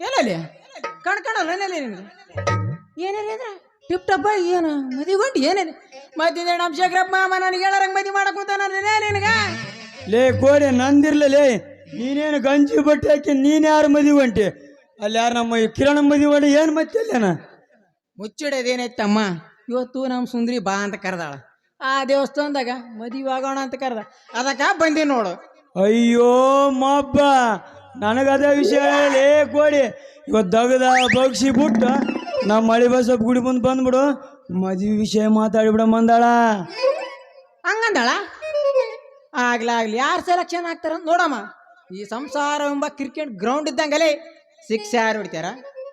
ಎಲ್ಲಲ್ಲಿ ಕಣ್ ಕಾಣಲ್ಲ ಏನಲ್ಲಿ ನಿನಗೆ ಏನೇನು ಅಂದ್ರೆ ಟಿಪ್ ಟಪ್ ಏನು ಮದಿಗೊಂಡು ಏನೇನು ಮತ್ತಿದ್ರೆ ನಮ್ಮ ಶೇಖರಪ್ಪ ಮಾಮ ನನಗೆ ಹೇಳರಂಗೆ ಮದಿ ಮಾಡಕ್ ಕೂತಾನ ನಿನಗ? ಲೇ ಕೋಡೆ ನಂದಿರ್ಲೇ ನೀನೇನು ಗಂಜಿ ಬಟ್ಟೆ ಹಾಕಿ ನೀನ್ ಯಾರು ಮದುವೆ ಹೊಂಟಿ ಅಲ್ಲಿ ಯಾರು ನಮ್ಮ ಕಿರಣ ಮದಿ ಹೊಂಟಿ ಏನು ಮತ್ತೆ ಅಲ್ಲೇನ ಮುಚ್ಚಿಡೋದೇನೈತಮ್ಮ ಇವತ್ತು ನಮ್ಮ ಸುಂದ್ರಿ ಬಾ ಅಂತ ಕರೆದಾಳ. ಆ ದೇವಸ್ಥಾನದಾಗ ಮದುವೆ ಆಗೋಣ ಅಂತ ಕರೆದ. ಅದಕ್ಕ ಬಂದಿ ನೋಡು. ಅಯ್ಯೋ ಮಬ್ಬ. ನನಗದ ವಿಷಯ ಹೇಳಿ. ಕೋಡಿ ಇವತ್ತು ದಗದ ಬಗ್ಸಿ ಬಿಟ್ಟು ನಮ್ಮ ಮಳೆ ಬಸಪ್ಪ ಗುಡಿ ಮುಂದೆ ಬಂದ್ಬಿಡು. ಮದುವೆ ವಿಷಯ ಮಾತಾಡಿಬಿಡ ಮಂದಾಳ. ಹಂಗಂದಾಳ? ಆಗ್ಲಿ ಆಗ್ಲಿ. ಯಾರು ಸೆಲೆಕ್ಷನ್ ಆಗ್ತಾರ ನೋಡಮ್ಮ. ಈ ಸಂಸಾರ ಎಂಬ ಕ್ರಿಕೆಟ್ ಗ್ರೌಂಡ್ ಇದ್ದಂಗಲೇ ಸಿಕ್ಸ್ ಯಾರು ಹೊಡಿತಾರ?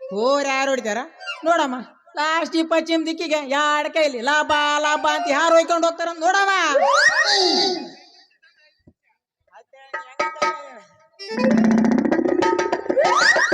ಫೋರ್ ಯಾರು ಹೊಡಿತಾರ? ನೋಡಮ್ಮ. ಲಾಸ್ಟ್ ಈ ಪಶ್ಚಿಮ ದಿಕ್ಕಿಗೆ ಯಾರ ಕೈಲಿ ಲಾಭ ಲಾಭ ಅಂತ ಯಾರು ಹೋಯ್ಕೊಂಡು ಹೋಗ್ತಾರ ನೋಡಮ್ಮ. ನಾಳೆ Woo!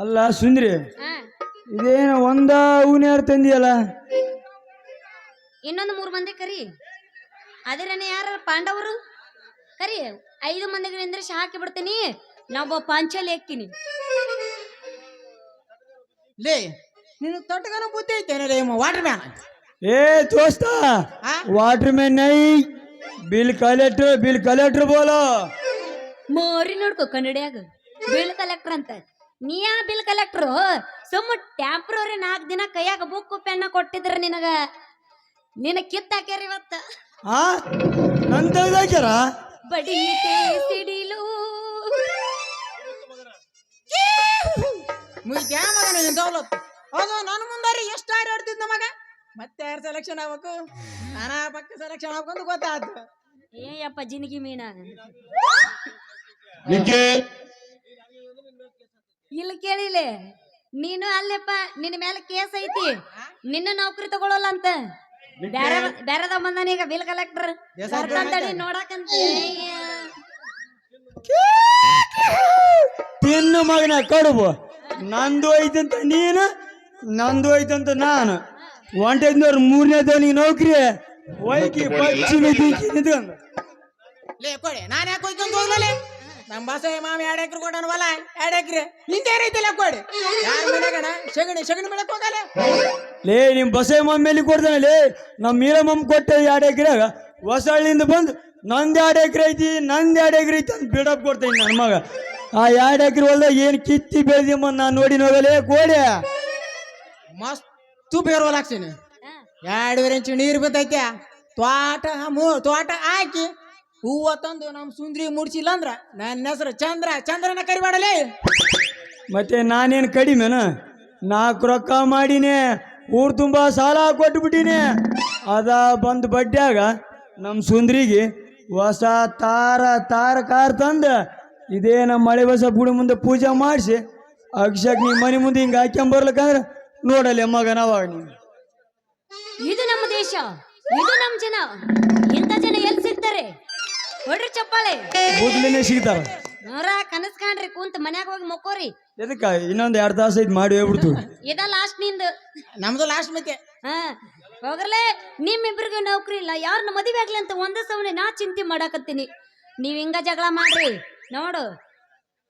ಅಲ್ಲ ಸುಂದ್ರಿ. ಇದೇನ ಒಂದ ಹೂನ್ಯಾರು ತಂದಿಯಲ್ಲ? ಇನ್ನೊಂದು ಮೂರು ಮಂದಿ ಕರಿ. ಅದಿರನೇ ಯಾರ? ಪಾಂಡವರು? ಕರಿ ಐದು ಮಂದಿಗೆ ಅಂದ್ರೆ ಹಾಕಿ ಬಿಡ್ತೀನಿ. ನಾವು ಪಾಂಚಲಿ ಹಾಕ್ತೀನಿ. ಲೇ ನಿನ್ನ ತೊಟ್ಟಗನ ಬುದ್ಧಿ ಐತೇನೆ ವಾಟರ್ ಮ್ಯಾನ್ ಏ ದೋಸ್ತ ಆ? ವಾಟರ್ ಮ್ಯಾನ್ ನೈ ಬಿಲ್ ಕಲೆಕ್ಟರ್ ಬಿಲ್ ಕಲೆಕ್ಟರ್ ಬೋಲೋ. ಮೋರಿ ನೋಡ್ಕೋ ಕನ್ನಡಿಯಾಗ. ಬಿಲ್ ಕಲೆಕ್ಟರ್ ಅಂತ. ನೀ ಯಾ ಬಿಲ್ ಕಲೆಕ್ಟ್ರು? ಸುಮ್ಮ ಟ್ಯಾಂಪ್ರವ್ರಿ ನಾಲ್ಕು ದಿನ ಕೈಯಾಗ ಬುಕ್ ಪೆನ್ನ ಕೊಟ್ಟಿದ್ರ ನಿನಗ. ನಿನ ಕಿತ್ತಾಕ್ಯಾರ ಇವತ್ತ. ಆ ನನ್ ತೆಗ್ದಾಕ್ಯಾರ ಸಿಡಿಲು. ಮುಗಿತ್ಯಾ ಮಗ ನಿನ್ನ ದೌಲತ್? ಹೌದು ನನ್ನ ಮುಂದಾರಿ ಎಷ್ಟು ಆಡಿ ಆಡ್ತಿದ್ದ ಮಗ? ಮತ್ತೆ ಯಾರು ಸೆಲೆಕ್ಷನ್ ಆಗ್ಬೇಕು? ನಾನಾ ಪಕ್ಕ ಸೆಲೆಕ್ಷನ್ ಆಗ್ಬೇಕು ಗೊತ್ತಾಯ್ತು ಏಯಪ್ಪ ಜಿನಗಿ ಮೀನ. ಇಲ್ಲಿ ಕೇಳಿಲೆ ನೀನು ಅಲ್ಲೆಪ್ಪ ನಿನ್ನ ಮೇಲೆ ಕೇಸ್ ಐತಿ. ನಿನ್ನ ನೌಕರಿ ತಗೊಳಲ್ಲ ಅಂತ. ಬೇರೆ ಬ್ಯಾರದ ಬಂದಾನ ಈಗ ಬಿಲ್ ಕಲೆಕ್ಟರ್ ದೇಸಾಯಿ ನೋಡಕಂತ. ತಿನ್ನು ಮಗನ ಕಡುಬು. ನಂದು ಐತಂತ ನೀನು ನಂದು ಐತಂತ ನಾನು. ಒಂಟೈದ್ನವ್ರ ಮೂರನೇ ದೋನಿ ನೌಕರಿ ಒಯ್ಕಿ ಪಶ್ಚಿಮ ದಿಕ್ಕಿ ನಿಂತ್ಕೊಂಡು. ಲೇ ಕೊಡಿ ನಾನು ಯಾಕೆ ಹೋಯ್ಕೊಂಡು ಹೋಗ್ಲೇ ನಮ್ಮ ಬಾಸ ಮಾಮ ಎರಡು ಎಕರೆ ಕೊಡೋಣ ಹೊಲ ಎರಡು ಎಕ್ರೆ. ನಿಂತೇನೈತಿಲ್ಲ ಕೊಡಿ. ಯಾರ ಮನೆಗಣ ಸಗಣಿ ಸಗಣಿ ಬೆಳಕ್ ಹೋಗಲ್ಲ. ಲೇ ನಿಮ್ ಬಸೆ ಮೇಲೆ ಕೊಡ್ತಾನೆ? ಲೇ ನಮ್ಮ ಮೀರಮ್ಮಮ್ಮ ಕೊಟ್ಟೆ ಎರಡು ಎಕರೆಗ ಹೊಸಳ್ಳಿಂದ ಬಂದು ನಂದು ಎರಡು ಎಕರೆ ಐತಿ ನಂದು ಎರಡು ಎಕರೆ ಐತಿ ಅಂತ ಬಿಡಪ್ ಕೊಡ್ತೇನೆ ನನ್ನ ಮಗ. ಆ ಎರಡು ಎಕರೆ ಹೊಲ್ದಾಗ ಏನು ಕಿತ್ತಿ ಬೆಳೆದಿಮ್ಮ ನಾನು ನೋಡಿ ನೋಗಲೇ ಕೋಡೆ ಮಸ್ತು ಬೇರ್ ಹೊಲ ಹಾಕ್ತೀನಿ ಎರಡೂವರೆ ಇಂಚು ನೀರು ಬಿದ್ದೈತೆ. ತೋಟ ಮೂ ತೋಟ ಹಾಕಿ. ಹೂವ ತಂದು ನಮ್ಮ ಸುಂದ್ರಿ ಮುಡ್ಸಿಲ್ಲ ಅಂದ್ರ ನನ್ನ ಹೆಸರು ಚಂದ್ರ ಚಂದ್ರನ ಕರಿಬೇಡಲೇ? ಮತ್ತೆ ನಾನೇನು ಕಡಿಮೆನ? ನಾಲ್ಕು ರೊಕ್ಕ ಮಾಡಿನಿ ಊರು ತುಂಬ ಸಾಲ ಕೊಟ್ಬಿಟ್ಟಿನಿ. ಅದ ಬಂದು ಬಡ್ಡ್ಯಾಗ ನಮ್ಮ ಸುಂದ್ರಿಗೆ ಹೊಸ ತಾರ ತಾರ ಕಾರ್ ತಂದು ಇದೇ ನಮ್ಮ ಮಳೆ ಬಸ ಗುಡಿ ಮುಂದೆ ಪೂಜೆ ಮಾಡಿಸಿ ಅಕ್ಷಕ್ ನೀ ಮನೆ ಮುಂದೆ ಹಿಂಗೆ ಹಾಕ್ಕೊಂಬರ್ಲಕ್ಕಂದ್ರೆ ನೋಡಲಿ ಮಗ ನಾವಾಗ ನೀವು ಇದು ನಮ್ಮ ದೇಶ ಇದು ನಮ್ಮ ಜನ. ಇಂಥ ಜನ ಎಲ್ಲಿ ಸಿಗ್ತಾರೆ? ಹೊಡ್ರಿ ಚಪ್ಪಾಳೆ. ಕೂದಲೇನೆ ಸಿಗ್ತಾರ. ನೋರ ಕನಸ್ ಕಾಣ್ರಿ ಕುಂತ ಮನ್ಯಾಗ ಹೋಗಿ ಮಕ್ಕೋರಿ. ಎದಕ್ಕ? ಇನ್ನೊಂದ್ ಎರಡು ತಾಸು ಐದು ಮಾಡಿ ಹೋಗ್ಬಿಡ್ತು. ಇದ ಲಾಸ್ಟ್ ನಿಂದು. ನಮ್ದು ಲಾಸ್ಟ್ ಮತ್ತೆ. ಹಾ ಹೋಗ್ರಲೇ ನಿಮ್ಮಿಬ್ರಿಗೂ ನೌಕರಿ ಇಲ್ಲ. ಯಾರನ್ನ ಮದುವೆ ಆಗ್ಲಿ ಅಂತ ಒಂದೇ ಸಮನೆ ನಾ ಚಿಂತೆ ಮಾಡಾಕತ್ತೀನಿ. ನೀವ್ ಹಿಂಗ ಜಗಳ ಮಾಡ್ರಿ. ನೋಡು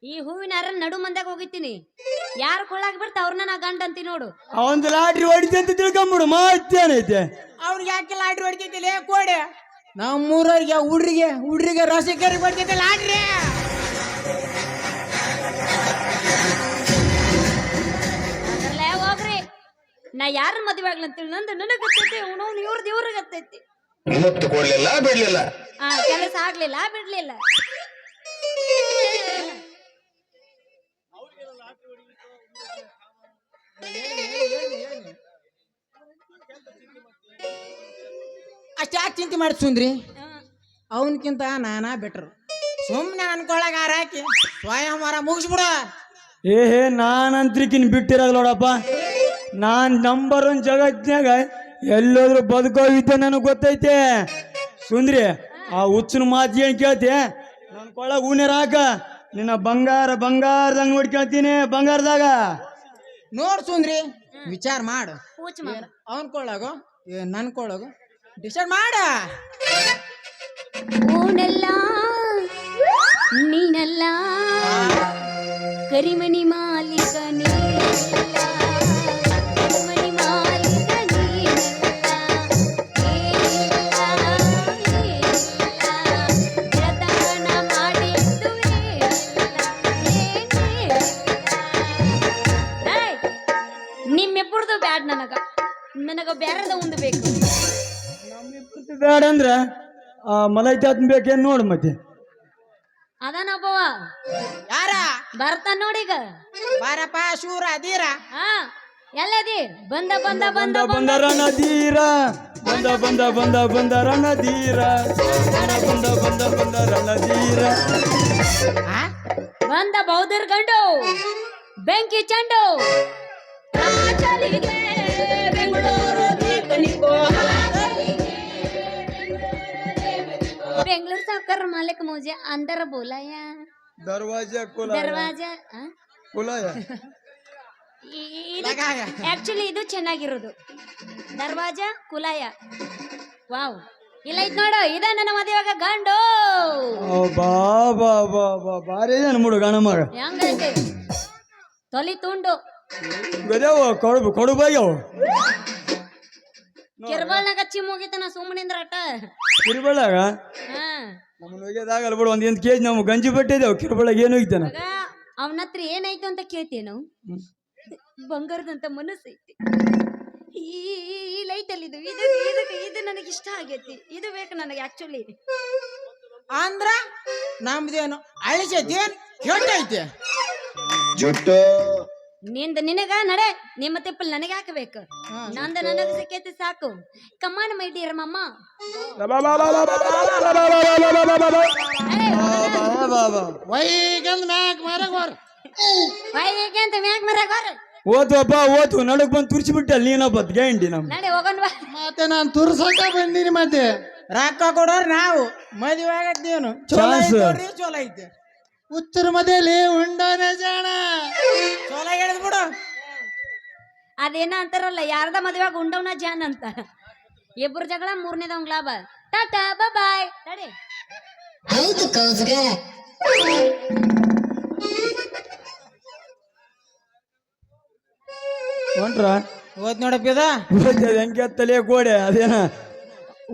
ಈ ಹೂವಿನ ಅರ ನಡು ಮಂದ್ಯಾಗ ಹೋಗಿತ್ತೀನಿ ಯಾರು ಕೊಳ್ಳಾಗಿ ಬರ್ತ ಅವ್ರನ್ನ ನಾ ಗಂಡ ಅಂತೀನಿ ನೋಡು. ಅವಂದು ಲಾಟ್ರಿ ಹೊಡಿತೆ ಅಂತ ತಿಳ್ಕೊಂಬಿಡು. ಮತ್ತೇನೈತೆ? ಅವ್ರಿಗೆ ಯಾಕೆ ಲಾಟ್ರಿ ಹೊಡಿತೈತಿ? ಲೇ ಕೋಡೆ. ನಮ್ಮೂರವ್ರಿಗೆ ಹುಡ್ರಿಗೆ ಹುಡ್ರಿಗೆ ರಸಿಕರಿ ಹೊಡಿತೈತಿ ಆಡ್ರಿ ಅದ್ರಲ್ಲೇ ಹೋಗ್ರಿ. ನಾ ಯಾರ ಮದುವೆ ಆಗ್ಲಂತೇಳಿ ನಂದು ನನಗೆ ಗೊತ್ತೈತಿ ಅವನವ್ನು ಇವ್ರದ್ದು ಇವ್ರಿಗೆ ಗೊತ್ತೈತಿ. ಮುತ್ತು ಕೊಡ್ಲಿಲ್ಲ ಬಿಡ್ಲಿಲ್ಲ. ಆ ಕೆಲಸ ಆಗ್ಲಿಲ್ಲ ಬಿಡ್ಲಿಲ್ಲ. ಅಷ್ಟು ಯಾಕೆ ಚಿಂತೆ ಮಾಡಿ ಸುಂದ್ರಿ? ಆ, ಅವನಕ್ಕಿಂತ ನಾನಾ ಬೆಟ್ರು ಸುಮ್ಮನೆ ಅನ್ಕೊಳ್ಳಾಗ ಹಾಕಿ ಸ್ವಯಂವರ ಮುಗಿಸ್ಬಿಡ. ಏ ಹೇ ನಾನಂತ್ರಿಕಿನ್ ಬಿಟ್ಟಿರೋದು ನೋಡಪ್ಪ. ನಾನ್ ನಂಬರ್ ಒನ್ ಜಗತ್ನ್ಯಾಗ ಎಲ್ಲೋದ್ರು ಬದುಕೋವಿದ್ದೆ ನನಗೆ ಗೊತ್ತೈತೆ. ಸುಂದ್ರಿ ಆ ಹುಚ್ಚನ ಮಾತು ಏನು ಕೇಳ್ತಿ? ನನ್ನ ಕೊಳ್ಳ ಊನೇರ ಹಾಕ. ನಿನ್ನ ಬಂಗಾರ ಬಂಗಾರದಂಗ್ ನೋಡ್ಕೊಳ್ತೀನಿ ಬಂಗಾರದಾಗ. ನೋಡ್ ಸುಂದ್ರಿ ವಿಚಾರ ಮಾಡು. ಅವನ್ ಕೊಳ್ಳಾಗ ನನ್ ಕೊಳ್ಳಾಗೋ ಡಿಸೈಡ್ ಮಾಡ ಓನಲ್ಲ ನೀನಲ್ಲ ಕರಿಮಣಿ ಮಾಲೀಕ ನೀನಲ್ಲ ಕರಿಮಣಿ ಮಾಲೀಕ ನೀನಲ್ಲ ಏನಿಲ್ಲ, ಏನಿಲ್ಲ, ಜತನ ಮಾಡಿದ್ದು ಏನಿಲ್ಲ, ಏನಿಲ್ಲ. ಏಯ್, ಬ್ಯಾಡ್ ನನಗ ನನಗ ಬ್ಯಾರದ ಬೇಡ ಅಂದ್ರ ಆ ಮಲೈತಾತ್ ಬೇಕೇನ್ ನೋಡು ಮತ್ತೆ ಅದಾನೊಬ್ಬವ ಯಾರ ಬರ್ತಾನ ನೋಡೀಗ ಬಾರಪ್ಪ ಶೂರ ಅದೀರ ಹಾ ಎಲ್ಲದಿ ಬಂದ ಬಂದ ಬಂದ ಬಂದ ಬಂದ ರಣಧೀರ ಬಂದ ಬಂದ ಬಂದ ಬಂದ ರಣಧೀರ ಬಂದ ಬಂದ ಬಂದ ಬಂದ ರಣಧೀರ? ಬಂದ ಬೌದ್ಧರ್ ಗಂಡು ಬೆಂಕಿ ಚಂಡು ರಾಜಲಿಗೆ ಬೆಂಗಳೂರು ಸಾಕರ್ ಮಾಲಿಕ मालिक मुझे अंदर बुलाया दरवाजा ದರ್ವಾಜ दरवाजा ಲಗಾಗ. ಆಕ್ಚುಲಿ ಇದು ಚೆನ್ನಾಗಿರೋದು. ದರ್ವಾಜ ಕುಲಾಯ. ವಾವ್. ಇಲ್ಲ ಐತ್ ನೋಡು ಇದ ನನ್ನ ಮದುವೆಯಾಗ ಗಂಡು. ಬಾ ಬಾ ಬಾ ಬಾ ಬಾರಿ ಗಣ ಮಗ. ಹೆಂಗೈತೆ? ತೊಲಿ ತುಂಡು. ಕೊಡು ಕೊಡು ಕಿರ್ಬಾಳ್ನಾಗ ಚಿಮ್ ಹೋಗಿತ್ತ ನಾ ಸುಮ್ಮನಿಂದ್ರ ಅಟ ಕಿರುಬಳ್ಳಾಗ ಹಾ. ನಮ್ಮನ್ನ ಒಯ್ಯೋದಾಗಲ್ಲ ಬಿಡು ಒಂದ್ ಎಂಟು ಕೆಜಿ ನಾವು ಗಂಜಿ ಬಟ್ಟಿದ್ದೇವು ಕಿರುಬಳ್ಳಾಗ ಏನು ಹೋಗ್ತಾನ? ಆಗ ಅವನ ಹತ್ರ ಏನಾಯ್ತು ಅಂತ ಕೇಳ್ತೀವಿ ನಾವು. ಬಂಗಾರದಂತ ಮನಸ್ಸು ಐತಿ. ಈ ಲೈಟಲ್ಲಿ ಇದು ಇದು ಇದಕ್ಕೆ ಇದು ನನಗೆ ಇಷ್ಟ ಆಗೈತಿ. ಇದು ಬೇಕು ನನಗೆ ಆಕ್ಚುಲಿ ಅಂದ್ರ ನಮ್ದೇನು ಅಳಿಸೈತೇನ್ ಕೆಟ್ಟೈತಿ ಜುಟ್ಟು. ನಿಂದ ನಿನಗ ನಡೆ ನಿಮ್ಮ ತಿಪ್ಪಲ್ ನನಗೆ ಹಾಕಬೇಕು ನಂದ ನನಗ ಸಿಕ್ಕೈತಿ ಸಾಕು ಕಮ್ಮಾನ ಮೈ ಡಿಯರ್ ಮಮ್ಮ ವೈಗಂದ್ ಮ್ಯಾಕ್ ಮರಗ ಬರ್ ಬಾಯಿಗೆ ಮ್ಯಾಕ್ ಓದ್ವಪ್ಪ ಓತು ನಡಕ್ ಬಂದು ತುರ್ಸಿಬಿಟ್ಟಲ್ಲ ನೀನೊಬ್ಬ ಗೈಂಡಿ ನಮ್ ನಡೆ ಹೋಗೋಣ ಬಾ ಮತ್ತೆ ನಾನು ತುರ್ಸಕ ಬಂದೀನಿ ಮತ್ತೆ ರೊಕ್ಕ ಕೊಡೋರ್ ನಾವು ಮದುವೆ ಆಗತ್ತೇನು ಚಲೋ Chance. ಐತೆ ಚಲೋ ಐತೆ ಉತ್ತರ ಮದೇಲಿ ಉಂಡಾನೆ ಜಾಣ. ಚಲೋ ಹೇಳಿದ್ ಬಿಡು. ಅದೇನ ಅಂತಾರಲ್ಲ ಯಾರದ ಮದುವೆಯಾಗ ಉಂಡವನ ಜಾನ್ ಅಂತ. ಇಬ್ರು ಜಗಳ ಮೂರನೇದವಂಗ್ ಲಾಭ ಟಾಟಾ ಬಾಯ್ ನಡಿ. ಹೊಂಟ್ರ? ಓದ್ ನೋಡಪ್ಪ ಇದ ಹೆಂಗೆ ತಲೆ ಗೋಡೆ ಅದೇನ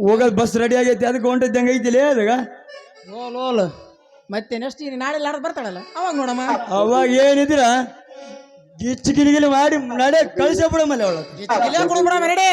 ಹೋಗೋದ್ ಬಸ್ ರೆಡಿ ಆಗೈತಿ ಅದಕ್ಕೆ ಹೊಂಟಿದ್ದಂಗೆ ಹೆಂಗ ಐತಿಲೇ ಅದಾಗ ಓಲ್ ಓಲ್ ಮತ್ತೆ ನೆಕ್ಸ್ಟ್ ನೀನು ನಾಳೆ ಲಾಡ್ ಬರ್ತಾಳಲ್ಲ? ಅವಾಗ ನೋಡಮ್ಮ. ಅವಾಗ ಏನಿದ್ರ? ಗಿಚ್ಚು ಗಿರಿಗಿಲಿ ಮಾಡಿ ನಡೆ ಕಳಿಸ ಬಿಡಮಲ್ಲ ಅವಳು ಇಲ್ಲ ಕೊಡ್ಬಿಡಮ್ಮ ರೆಡಿ